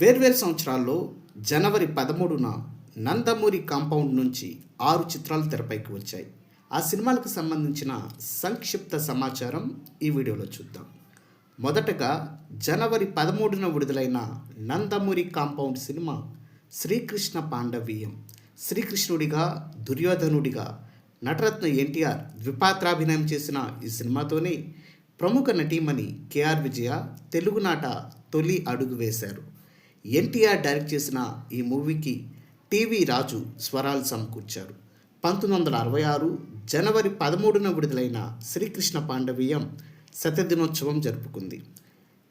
వేర్వేరు సంవత్సరాల్లో జనవరి పదమూడున నందమూరి కాంపౌండ్ నుంచి ఆరు చిత్రాలు తెరపైకి వచ్చాయి. ఆ సినిమాలకు సంబంధించిన సంక్షిప్త సమాచారం ఈ వీడియోలో చూద్దాం. మొదటగా జనవరి పదమూడున విడుదలైన నందమూరి కాంపౌండ్ సినిమా శ్రీకృష్ణ పాండవీయం. శ్రీకృష్ణుడిగా దుర్యోధనుడిగా నటరత్న ఎన్టీఆర్ ద్విపాత్రాభినయం చేసిన ఈ సినిమాతోనే ప్రముఖ నటీమణి కేఆర్ విజయ తెలుగునాట తొలి అడుగు వేశారు. ఎన్టీఆర్ డైరెక్ట్ చేసిన ఈ మూవీకి టీవీ రాజు స్వరాలు సమకూర్చారు. పంతొమ్మిది వందల అరవై ఆరు జనవరి పదమూడున విడుదలైన శ్రీకృష్ణ పాండవీయం శతదినోత్సవం జరుపుకుంది.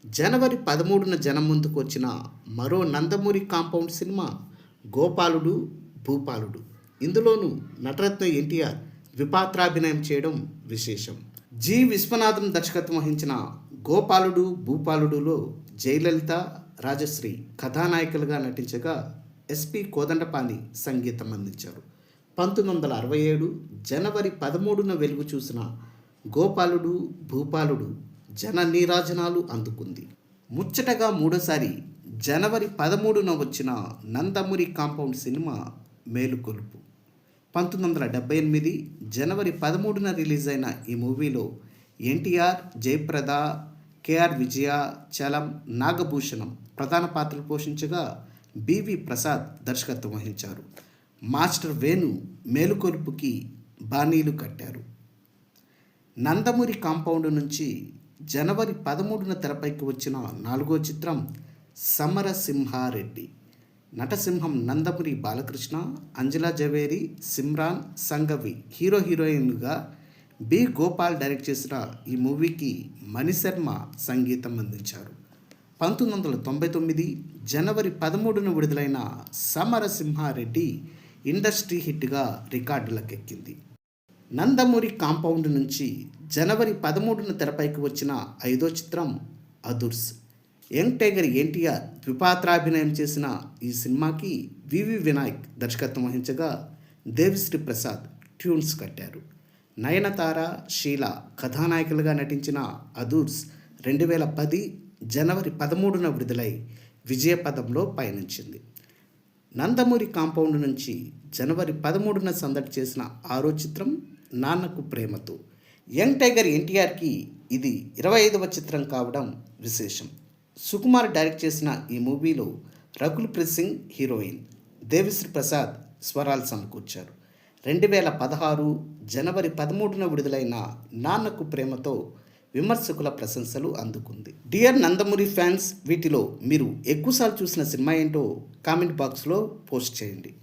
జనవరి పదమూడున జనం ముందుకు వచ్చిన మరో నందమూరి కాంపౌండ్ సినిమా గోపాలుడు భూపాలుడు. ఇందులోనూ నటరత్న ఎన్టీఆర్ ద్విపాత్రాభినయం చేయడం విశేషం. జి విశ్వనాథం దర్శకత్వం వహించిన గోపాలుడు భూపాలుడులో జయలలిత రాజశ్రీ కథానాయకులుగా నటించగా ఎస్పి కోదండపాణి సంగీతం అందించారు. పంతొమ్మిది వందల అరవై ఏడు జనవరి పదమూడున వెలుగు చూసిన గోపాలుడు భూపాలుడు జన నీరాజనాలు అందుకుంది. ముచ్చటగా మూడోసారి జనవరి పదమూడున వచ్చిన నందమూరి కాంపౌండ్ సినిమా మేలుకొలుపు. పంతొమ్మిది వందల డెబ్బై ఎనిమిది జనవరి పదమూడున రిలీజ్ అయిన ఈ మూవీలో NTR Jayaprada K R Vijaya Chalam Nagabhushanam ప్రధాన పాత్రలు పోషించగా బివి ప్రసాద్ దర్శకత్వం వహించారు. మాస్టర్ వేణు మేలుకొలుపుకి బాణీలు కట్టారు. నందమూరి కాంపౌండ్ నుంచి జనవరి పదమూడున తెరపైకి వచ్చిన నాలుగో చిత్రం సమరసింహారెడ్డి. నటసింహం నందమూరి బాలకృష్ణ అంజలా జవేరి సిమ్రాన్ సంగవి హీరో హీరోయిన్గా బి గోపాల్ డైరెక్ట్ చేసిన ఈ మూవీకి మణిశర్మ సంగీతం అందించారు. పంతొమ్మిది వందల తొంభై తొమ్మిది జనవరి పదమూడున విడుదలైన సమరసింహారెడ్డి ఇండస్ట్రీ హిట్గా రికార్డులకెక్కింది. నందమూరి కాంపౌండ్ నుంచి జనవరి పదమూడున తెరపైకి వచ్చిన ఐదో చిత్రం అదుర్స్. యంగ్ టైగర్ ఎన్టీఆర్ ద్విపాత్రాభినయం చేసిన ఈ సినిమాకి వివి వినాయక్ దర్శకత్వం వహించగా దేవిశ్రీ ప్రసాద్ ట్యూన్స్ కట్టారు. నయనతార షీల కథానాయకులుగా నటించిన అదూర్స్ రెండు వేల పది జనవరి పదమూడున విడుదలై విజయపదంలో పయనించింది. నందమూరి కాంపౌండ్ నుంచి జనవరి పదమూడున సందడి చేసిన ఆరో చిత్రం నాన్నకు ప్రేమతో. యంగ్ టైగర్ ఎన్టీఆర్కి ఇది ఇరవై ఐదవ చిత్రం కావడం విశేషం. సుకుమార్ డైరెక్ట్ చేసిన ఈ మూవీలో రకుల్ ప్రీత్ సింగ్ హీరోయిన్ దేవిశ్రీ ప్రసాద్ స్వరాలు సమకూర్చారు. రెండు వేల పదహారు జనవరి పదమూడున విడుదలైన నాన్నకు ప్రేమతో విమర్శకుల ప్రశంసలు అందుకుంది. డియర్ నందమూరి ఫ్యాన్స్ వీటిలో మీరు ఎక్కువసార్లు చూసిన సినిమా ఏంటో కామెంట్ బాక్స్లో పోస్ట్ చేయండి.